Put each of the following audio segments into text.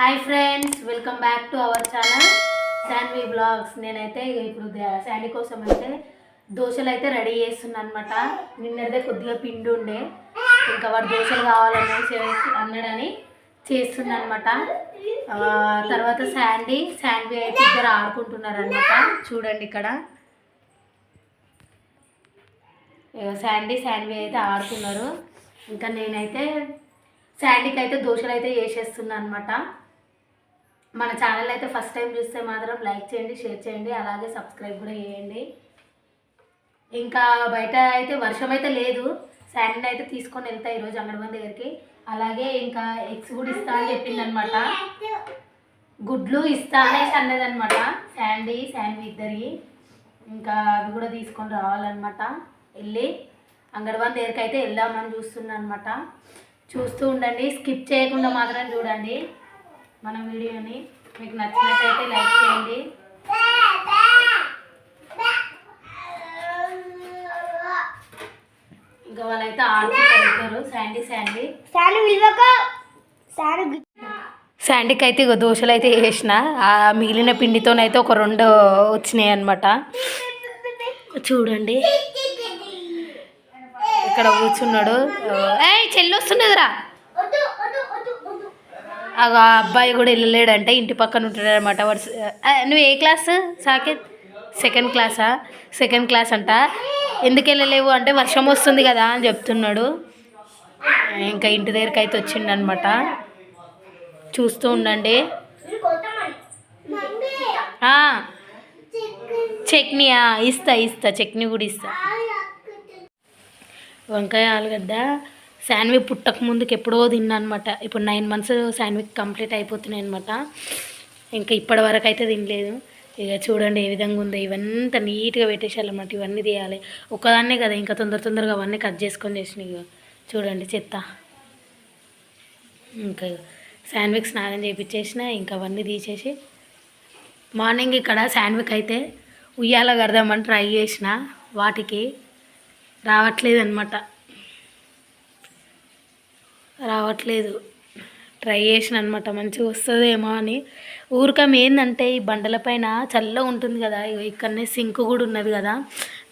Hi friends welcome back to our channel Saanvi blogs నేనైతే ఇప్పుడు the- Sandy కోసం అయితే దోశలు అయితే రెడీ చేస్తున్నా అనమాట నిన్నదే కొద్దిగా పిండి ఉండే. ఇంకా వాడు దోశలు కావాలని చేసి అన్నాడని చేస్తున్నా అనమాట తర్వాత శాండీ శాండ్వి అయితే ఇద్దరు ఆడుకుంటున్నారు అనమాట చూడండి ఇక్కడ. శాండీ శాండ్వి అయితే ఆడుతున్నారు. ఇంకా నేనైతే శాండీకి అయితే దోశలు అయితే వేసేస్తున్నా అనమాట మన ఛానల్ అయితే ఫస్ట్ టైం చూస్తే మాత్రం లైక్ చేయండి షేర్ చేయండి అలాగే సబ్స్క్రైబ్ కూడా చేయండి. ఇంకా బయట అయితే వర్షం అయితే లేదు. శాండీ అయితే తీసుకొని వెళ్తా ఈరోజు అంగడిమంది దగ్గరికి. అలాగే ఇంకా ఎగ్స్ కూడా ఇస్తా అని చెప్పింది అనమాట గుడ్లు ఇస్తా అనేసి అన్నది అనమాట శాండీ శాండీ ఇద్దరి. ఇంకా అవి కూడా తీసుకొని రావాలన్నమాట వెళ్ళి అంగడివాన్ దగ్గరికి అయితే వెళ్దామని చూస్తున్నా అనమాట చూస్తూ ఉండండి స్కిప్ చేయకుండా మాత్రం చూడండి. మన వీడియోని మీకు నచ్చినట్టయితే లైక్ చేయండి. ఇంకా వాళ్ళైతే శాండీ శాండీ. విలువక శాను శాండీకి అయితే ఇగో దోశలు అయితే వేసిన ఆ మిగిలిన పిండితోనైతే ఒక రెండు వచ్చినాయి అనమాట చూడండి. ఇక్కడ కూర్చున్నాడు. ఏయ్ చెల్లి వస్తున్నదిరా. ఆ అబ్బాయి కూడా వెళ్ళలేడంటే ఇంటి పక్కన ఉంటాడు అనమాట వాడు నువ్వు ఏ క్లాస్ సాకేత్? సెకండ్ క్లాసా సెకండ్ క్లాస్ అంట. ఎందుకు వెళ్ళలేవు అంటే వర్షం వస్తుంది కదా అని చెప్తున్నాడు. ఇంకా ఇంటి దగ్గరికి అయితే వచ్చిండనమాట చూస్తూ ఉండండి. చట్నీయా ఇస్తా ఇస్తా చట్నీ కూడా ఇస్తా. వంకాయ ఆలుగడ్డ. శాండ్విక్ పుట్టక ముందుకు ఎప్పుడో తిన్నానమాట. ఇప్పుడు నైన్ మంత్స్ శాన్విక్ కంప్లీట్ అయిపోతున్నాయి అనమాట ఇంకా ఇప్పటి వరకు అయితే తినలేదు. ఇక చూడండి ఏ విధంగా ఉందో ఇవంతా నీట్గా పెట్టేసేయాలన్నమాట ఇవన్నీ తీయాలి. ఒక్కదాన్నే కదా ఇంకా తొందర తొందరగా అవన్నీ కట్ చేసుకొని చేసినాయి చూడండి చెత్త. ఇంకా శాండ్విక్ స్నానం చేయించేసిన ఇంకా అవన్నీ తీసేసి మార్నింగ్ ఇక్కడ శాండ్విక్ అయితే ఉయ్యాల కడదామని ట్రై చేసిన. వాటికి రావట్లేదు అనమాట రావట్లేదు. ట్రై చేసిన అనమాట మంచిగా వస్తుందేమో అని. ఊరికం ఏంటంటే ఈ బండలపైన చల్లగా ఉంటుంది కదా ఇక్కడనే సింక్ కూడా ఉన్నది కదా.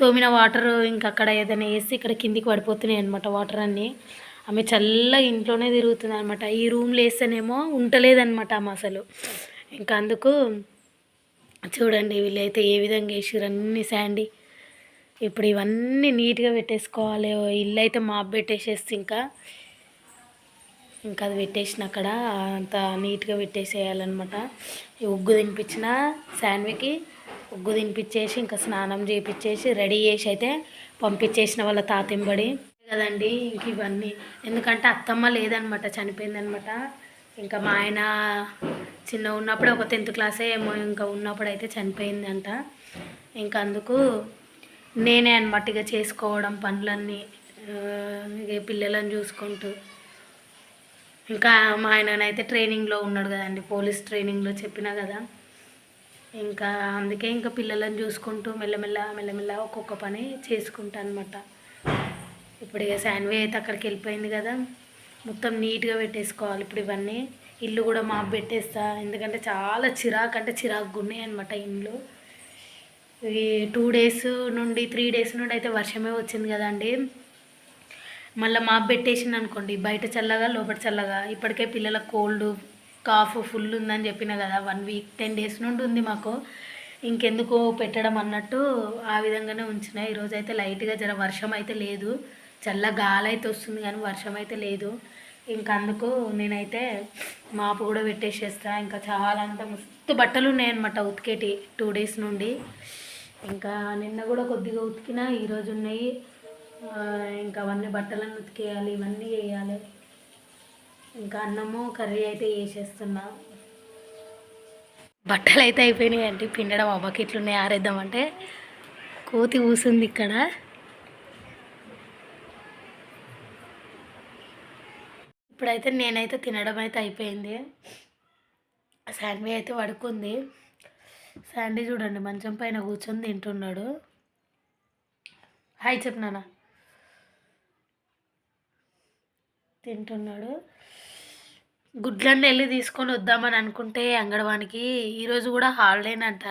తోమిన వాటర్ ఇంకా అక్కడ ఏదైనా వేసి ఇక్కడ కిందికి పడిపోతున్నాయి అనమాట వాటర్ అన్నీ. ఆమె చల్లగా ఇంట్లోనే తిరుగుతుంది అనమాట ఈ రూమ్లో వేస్తేనేమో ఉండలేదనమాట ఆమె అసలు. ఇంకా అందుకు చూడండి వీళ్ళైతే ఏ విధంగా వేసారు అన్ని శాండీ. ఇప్పుడు ఇవన్నీ నీట్గా పెట్టేసుకోవాలి. ఓ ఇల్లు అయితే మాప్ పెట్టేసేస్తే ఇంకా ఇంకా అది పెట్టేసిన అక్కడ అంత నీట్గా పెట్టేసేయాలన్నమాట. ఈ ఉగ్గు తినిపించిన శాన్వికి ఉగ్గు తినిపించేసి ఇంకా స్నానం చేయించేసి రెడీ చేసి అయితే పంపించేసిన వాళ్ళ తాతింబడి. కదండి ఇంక ఇవన్నీ. ఎందుకంటే అత్తమ్మ లేదనమాట చనిపోయిందనమాట ఇంకా మా ఆయన చిన్న ఉన్నప్పుడు ఒక టెన్త్ క్లాసే ఏమో ఇంకా ఉన్నప్పుడు అయితే చనిపోయిందంట. ఇంకా అందుకు నేనే అనమాట ఇక చేసుకోవడం పనులన్నీ ఇక పిల్లలను చూసుకుంటూ. ఇంకా మా ఆయననైతే ట్రైనింగ్లో ఉన్నాడు కదండి పోలీస్ ట్రైనింగ్లో చెప్పినా కదా. ఇంకా అందుకే ఇంకా పిల్లలను చూసుకుంటూ మెల్లమెల్ల మెల్లమెల్ల ఒక్కొక్క పని చేసుకుంటా అనమాట ఇప్పుడు ఇక శాన్వే అయితే అక్కడికి వెళ్ళిపోయింది కదా. మొత్తం నీట్గా పెట్టేసుకోవాలి ఇప్పుడు ఇవన్నీ. ఇల్లు కూడా మాపు పెట్టేస్తా. ఎందుకంటే చాలా చిరాకు అంటే చిరాకు ఉన్నాయి అనమాట ఇండ్లు. ఈ టూ డేస్ నుండి త్రీ డేస్ నుండి అయితే వర్షమే వచ్చింది కదండి. మళ్ళీ మాప్ పెట్టేసింది అనుకోండి బయట చల్లగా లోపల చల్లగా. ఇప్పటికే పిల్లల కోల్డ్ కాఫ్ ఫుల్ ఉందని చెప్పిన కదా వన్ వీక్ టెన్ డేస్ నుండి ఉంది మాకు. ఇంకెందుకు పెట్టడం అన్నట్టు ఆ విధంగానే ఉంచిన. ఈరోజు అయితే లైట్గా జర వర్షం అయితే లేదు. చల్ల గాలి అయితే వస్తుంది కానీ వర్షం అయితే లేదు. ఇంకా అందుకు నేనైతే మాపు కూడా పెట్టేసేస్తా. ఇంకా చాలా అంత మస్తు బట్టలు ఉన్నాయన్నమాట ఉతికేటి టూ డేస్ నుండి. ఇంకా నిన్న కూడా కొద్దిగా ఉతికిన ఈరోజు ఉన్నాయి. ఇంకా అవన్నీ బట్టలను ఉతికేయాలి ఇవన్నీ వేయాలి ఇంకా అన్నము కర్రీ అయితే వేసేస్తున్నా బట్టలు అయితే అయిపోయినాయి అంటే పిండడం ఆ బకెట్లున్నాయి ఆరేద్దామంటే. కోతి కూసుంది ఇక్కడ. ఇప్పుడైతే నేనైతే తినడం అయితే అయిపోయింది. శాండ్వి అయితే పడుకుంది శాండీ చూడండి మంచం పైన కూర్చొని తింటున్నాడు. హాయ్ చెప్పు నాన్న తింటున్నాడు. గుడ్లన్నీ వెళ్ళి తీసుకొని వద్దామని అనుకుంటే అంగడవానికి ఈరోజు కూడా హాలిడేనంట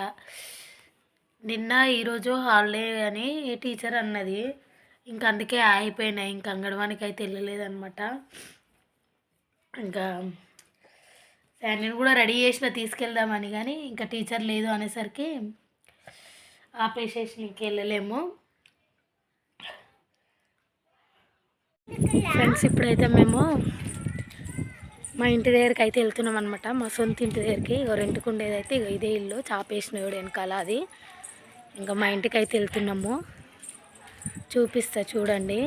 నిన్న ఈరోజు హాలిడే అని టీచర్ అన్నది. ఇంకా అందుకే ఆగిపోయినాయి ఇంకా అంగడవానికి అయితే వెళ్ళలేదనమాట ఇంకా ఫ్యామిలీని కూడా రెడీ చేసిన తీసుకెళ్దామని కానీ ఇంకా టీచర్ లేదు అనేసరికి ఆపేసేసి ఇంకెళ్ళలేము ఫ్రెండ్స్ ఇప్పుడైతే మేము మా ఇంటి దగ్గరికి అయితే వెళ్తున్నాం అనమాట మా సొంత ఇంటి దగ్గరికి. ఇగో రెంట్కు అయితే ఇదే ఇల్లు. చాపేసిన వెనకాల అది. ఇంకా మా ఇంటికి అయితే వెళ్తున్నాము. చూపిస్తా చూడండి.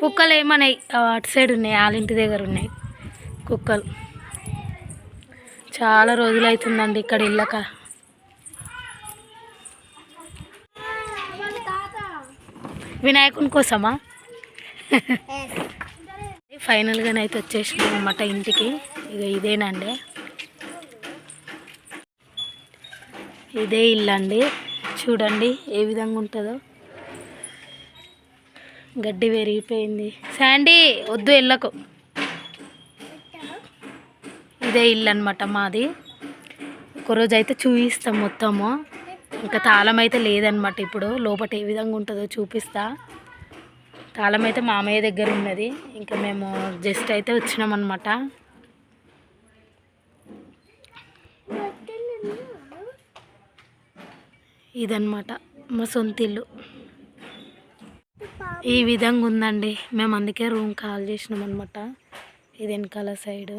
కుక్కలు ఏమన్నాయి? అటు సైడ్ ఉన్నాయి వాళ్ళ ఇంటి దగ్గర ఉన్నాయి. కుక్కలు. చాలా రోజులు అవుతుందండి ఇక్కడ ఇళ్ళక. వినాయకుని కోసమా? ఫైనల్గానే అయితే వచ్చేసినాం అనమాట ఇంటికి. ఇక ఇదేనండి. ఇదే ఇల్లు అండి చూడండి ఏ విధంగా ఉంటుందో. గడ్డి పెరిగిపోయింది శాండీ వద్దు వెళ్ళకు. ఇదే ఇల్లు అనమాట మాది. ఒకరోజు అయితే చూపిస్తాం మొత్తము. ఇంకా తాళం అయితే లేదనమాట ఇప్పుడు. లోపల ఏ విధంగా ఉంటుందో చూపిస్తా. తాళం అయితే మామయ్య దగ్గర ఉన్నది. ఇంకా మేము జస్ట్ అయితే వచ్చినాం అనమాట ఇదన్నమాట మా సొంత ఇల్లు. ఈ విధంగా ఉందండి. మేము అందుకే రూమ్ కాల్ చేసినాం అనమాట ఇది వెనకాల సైడు.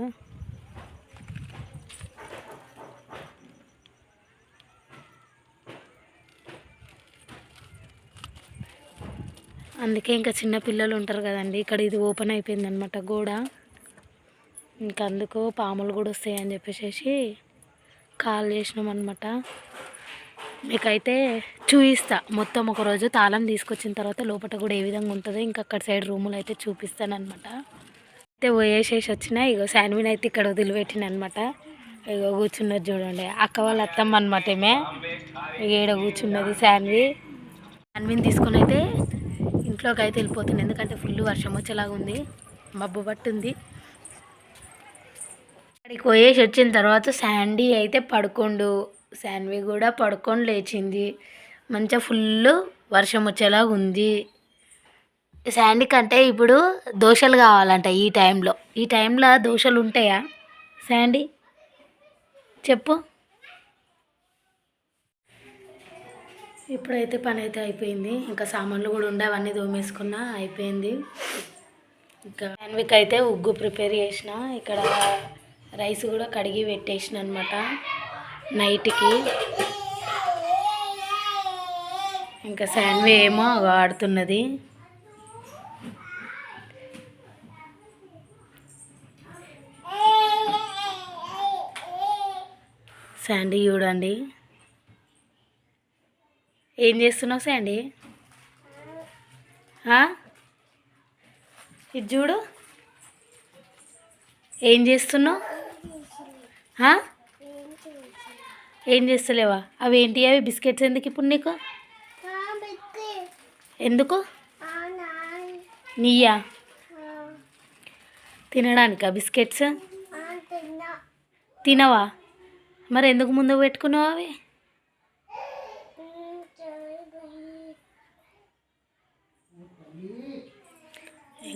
అందుకే ఇంకా చిన్న పిల్లలు ఉంటారు కదండి. ఇక్కడ ఇది ఓపెన్ అయిపోయింది అనమాట గోడ. ఇంకా అందుకు పాములు కూడా వస్తాయని చెప్పేసి కాల్ చేసినాం అనమాట మీకైతే చూపిస్తా మొత్తం ఒక రోజు తాళం తీసుకొచ్చిన తర్వాత లోపల కూడా ఏ విధంగా ఉంటుందో ఇంకా అక్కడ సైడ్ రూములు అయితే చూపిస్తానమాట అయితే పోయేసేసి వచ్చిన ఇగో శాన్విన్ అయితే ఇక్కడ వదిలిపెట్టిన అనమాట ఇగో కూర్చున్నది చూడండి. అక్క వాళ్ళ అత్తమ్మ అనమాట ఏమే ఇక ఈడ కూర్చున్నది శాన్వి. శాన్విని తీసుకొని అయితే ఇంట్లోకి అయితే వెళ్ళిపోతుంది. ఎందుకంటే ఫుల్ వర్షం వచ్చేలాగా ఉంది. మబ్బు పట్టుంది. అక్కడికి పోయేసి వచ్చిన తర్వాత శాండీ అయితే పడుకోండు. శాండ్వి కూడా పడుకొని లేచింది. మంచిగా ఫుల్ వర్షం వచ్చేలాగా ఉంది. శాండీ కంటే ఇప్పుడు దోశలు కావాలంట ఈ టైంలో ఈ టైంలో దోశలు ఉంటాయా? శాండీ చెప్పు. ఇప్పుడైతే పని అయితే అయిపోయింది. ఇంకా సామాన్లు కూడా ఉండే అవన్నీ దోమేసుకున్నా అయిపోయింది. ఇంకా శాన్విక్ అయితే ఉగ్గు ప్రిపేర్ చేసిన. ఇక్కడ రైస్ కూడా కడిగి పెట్టేసిన అనమాట నైట్కి. ఇంకా శాన్వి ఏమో ఆడుతున్నది శాండీ చూడండి. ఏం చేస్తున్నావు శాండీ? ఇది చూడు. ఏం చేస్తున్నావు? ఏం చేస్తలేవా? అవి ఏంటి? అవి బిస్కెట్స్ ఎందుకు ఇప్పుడు నీకు? ఎందుకు? నీయా? తినడానికా బిస్కెట్స్? తినవా? మరి ఎందుకు ముందు పెట్టుకున్నావు అవి?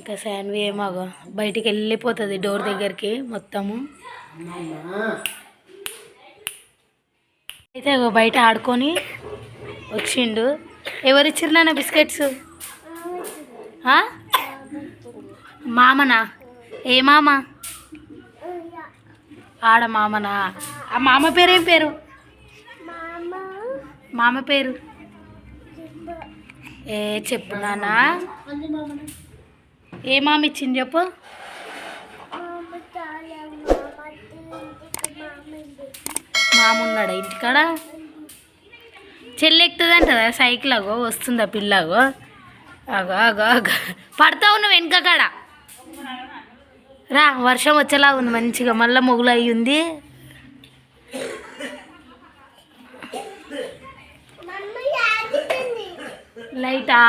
ఇంకా శాన్వి ఏమో బయటికి వెళ్ళిపోతుంది డోర్ దగ్గరికి మొత్తము. అయితే బయట ఆడుకొని వచ్చిండు. ఎవరిచ్చిర్రు నాన్న బిస్కెట్స్? మామనా? ఏ మామ? ఆడ మామనా? ఆ మామ పేరు ఏం పేరు? మామ పేరు? ఏ చెప్పు నానా ఏమామి ఇచ్చింది చెప్పు? మామున్నాడా ఇంటికాడ చెల్లి ఎక్కుతుంది అంటదా సైకిల్ అగో వస్తుందా పిల్లగో? అగో అగో అగో పడతావు నువ్వు వెనకకాడ రా వర్షం వచ్చేలా ఉంది మంచిగా. మళ్ళీ మొగులు అయి ఉంది లైటా?